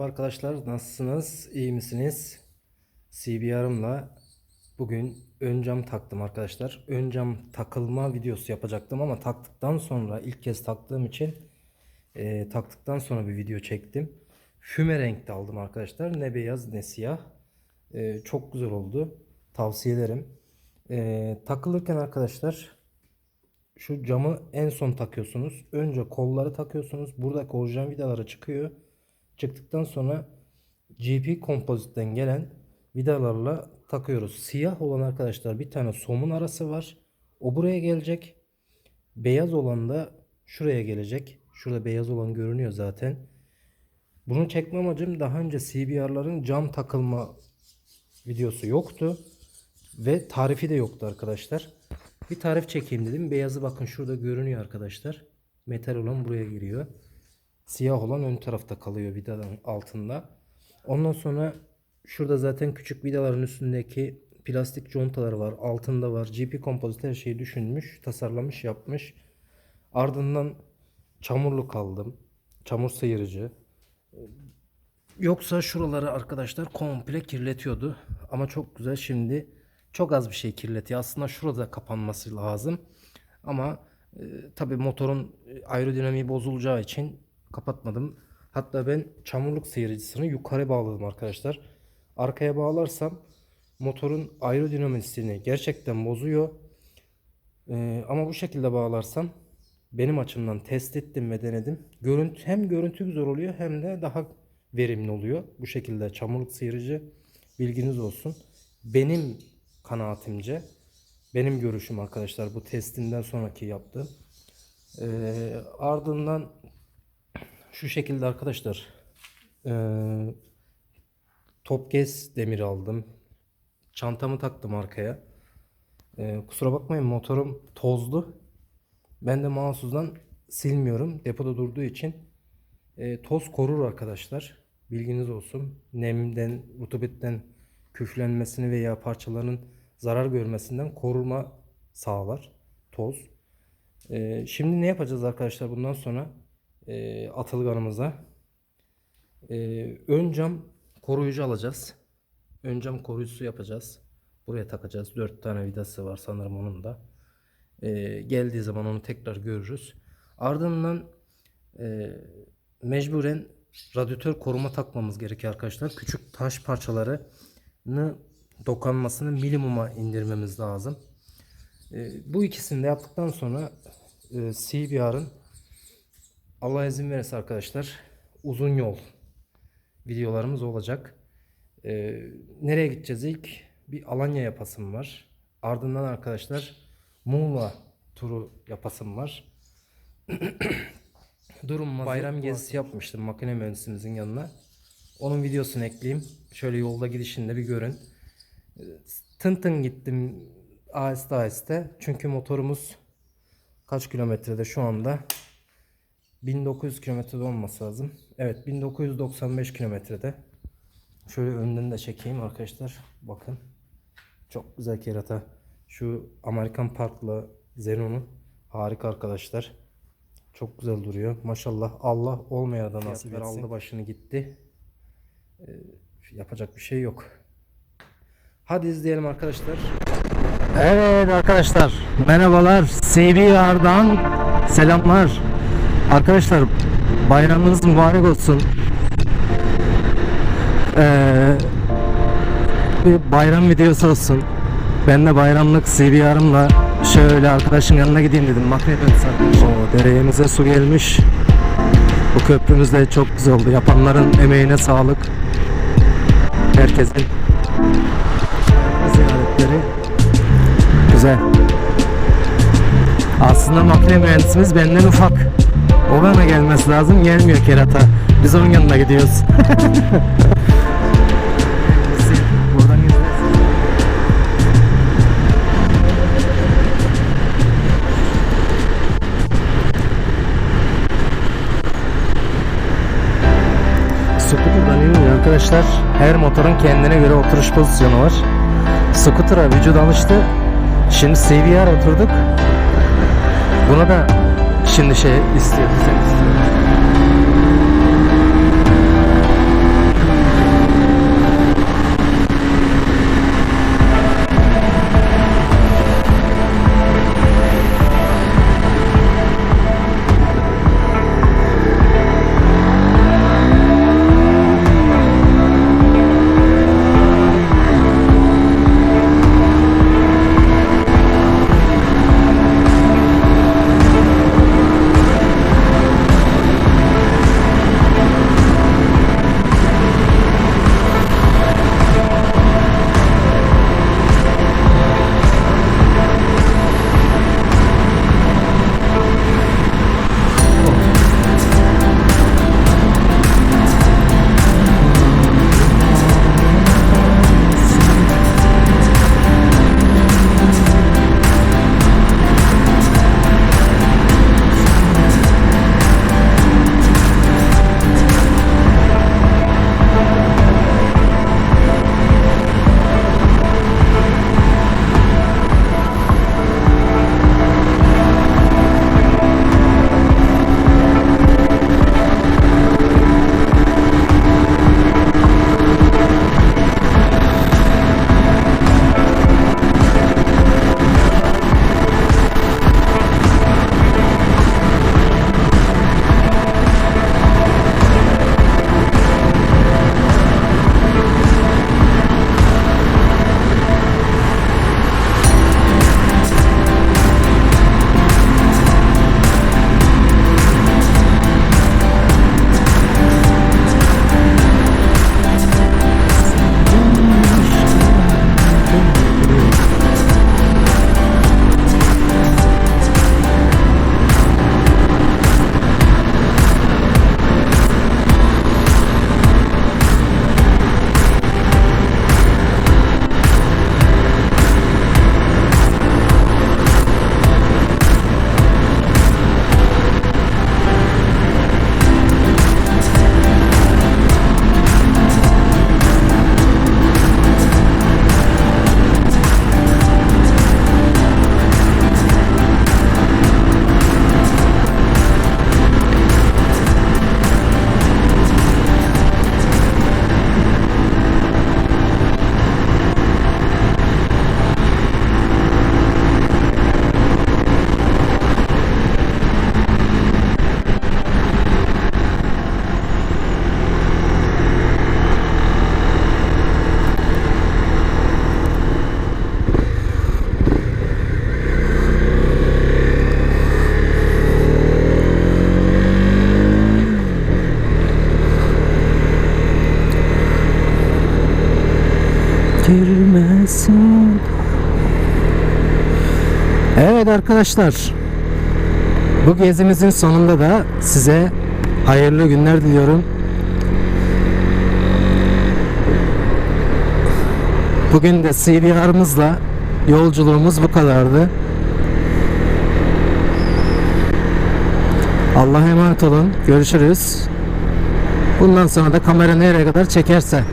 Merhaba arkadaşlar, nasılsınız? İyi misiniz? CBR'ımla bugün ön cam taktım arkadaşlar. Ön cam takılma videosu yapacaktım ama taktıktan sonra ilk kez taktığım için e, taktıktan sonra bir video çektim. Füme renkte aldım arkadaşlar. Ne beyaz ne siyah. E, çok güzel oldu. Tavsiye ederim. E, takılırken arkadaşlar şu camı en son takıyorsunuz. Önce kolları takıyorsunuz. Buradaki orijinal vidaları çıkıyor. Çıktıktan sonra GP kompozitten gelen vidalarla takıyoruz. Siyah olan arkadaşlar bir tane somun arası var. O buraya gelecek. Beyaz olan da şuraya gelecek. Şurada beyaz olan görünüyor zaten. Bunu çekme amacım daha önce CBR'ların cam takılma videosu yoktu. Ve tarifi de yoktu arkadaşlar. Bir tarif çekeyim dedim. Beyazı bakın şurada görünüyor arkadaşlar. Metal olan buraya giriyor. Siyah olan ön tarafta kalıyor vidanın altında. Ondan sonra şurada zaten küçük vidaların üstündeki plastik contaları var. Altında var. GP kompozit her şeyi düşünmüş, tasarlamış, yapmış. Ardından çamurluk aldım. Çamur sıyırıcı. Yoksa şuraları arkadaşlar komple kirletiyordu. Ama çok güzel şimdi çok az bir şey kirletiyor. Aslında şurada kapanması lazım. Ama e, tabi motorun e, aerodinamiği bozulacağı için kapatmadım. Hatta ben çamurluk sıyırıcısını yukarı bağladım arkadaşlar. Arkaya bağlarsam motorun aerodinamisini gerçekten bozuyor. E, ama bu şekilde bağlarsam benim açımdan test ettim ve denedim. Görüntü, hem görüntü güzel oluyor hem de daha verimli oluyor. Bu şekilde çamurluk sıyırıcı bilginiz olsun. Benim kanaatimce benim görüşüm arkadaşlar bu testinden sonraki yaptığım. Ee, ardından şu şekilde arkadaşlar ee, Topkes demiri aldım. Çantamı taktım arkaya. Ee, kusura bakmayın motorum tozlu. Ben de mouse'dan silmiyorum. Depoda durduğu için e, toz korur arkadaşlar. Bilginiz olsun. Nemden, rutubetten küflenmesini veya parçaların zarar görmesinden koruma sağlar toz. E, şimdi ne yapacağız arkadaşlar bundan sonra e, atılganımıza? E, ön cam koruyucu alacağız. Ön cam koruyucusu yapacağız. Buraya takacağız. 4 tane vidası var sanırım onun da. E, geldiği zaman onu tekrar görürüz. Ardından e, mecburen radyatör koruma takmamız gerekiyor arkadaşlar. Küçük taş parçalarını dokanmasını minimuma indirmemiz lazım. E, bu ikisini de yaptıktan sonra e, CBR'ın Allah izin verirse arkadaşlar uzun yol videolarımız olacak. E, nereye gideceğiz ilk? Bir Alanya yapasım var. Ardından arkadaşlar Muğla turu yapasım var. Durum bayram gezisi yapmıştım makine mühendisimizin yanına. Onun videosunu ekleyeyim. Şöyle yolda gidişinde bir görün. Tın tın gittim aheste aheste. Çünkü motorumuz kaç kilometrede şu anda? 1900 kilometrede olması lazım. Evet 1995 kilometrede. Şöyle önden de çekeyim arkadaşlar. Bakın. Çok güzel kerata. Şu Amerikan Park'la Xenon'u harika arkadaşlar. Çok güzel duruyor. Maşallah Allah olmaya da nasip etsin. aldı başını gitti. Ee, yapacak bir şey yok. Hadi izleyelim arkadaşlar. Evet arkadaşlar. Merhabalar. CBR'dan selamlar. Arkadaşlar bayramınız mübarek olsun. Ee, bir bayram videosu olsun. Ben de bayramlık CBR'ımla şöyle arkadaşın yanına gideyim dedim. Makine dönüş arkadaşlar. O dereyemize su gelmiş. Bu köprümüz de çok güzel oldu. Yapanların emeğine sağlık. Herkesin ziyaretleri güzel. Aslında makine mühendisimiz benden ufak. O bana gelmesi lazım. Gelmiyor kerata. Biz onun yanına gidiyoruz. Arkadaşlar. Her motorun kendine göre oturuş pozisyonu var. Scooter'a vücut alıştı. Şimdi CBR oturduk. Buna da şimdi şey istiyor, düzen istiyor. Evet arkadaşlar. Bu gezimizin sonunda da size hayırlı günler diliyorum. Bugün de CBR'ımızla yolculuğumuz bu kadardı. Allah'a emanet olun. Görüşürüz. Bundan sonra da kamera nereye kadar çekerse.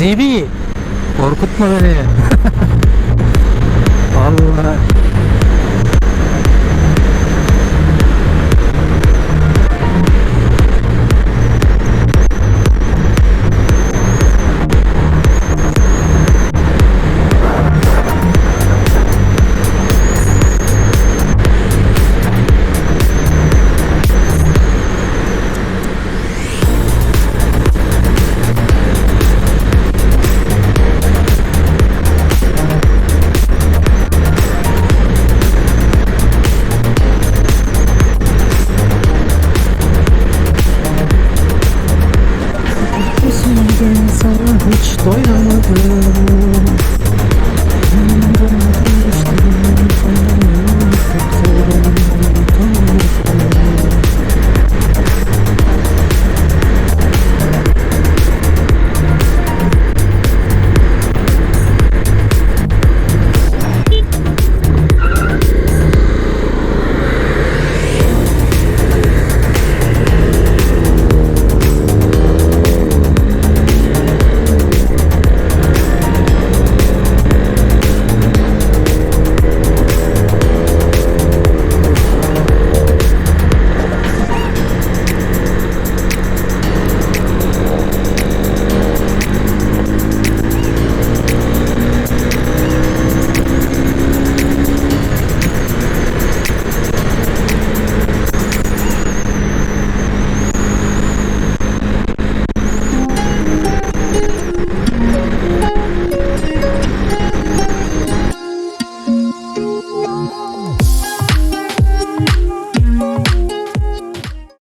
CB korkutma beni. Allah.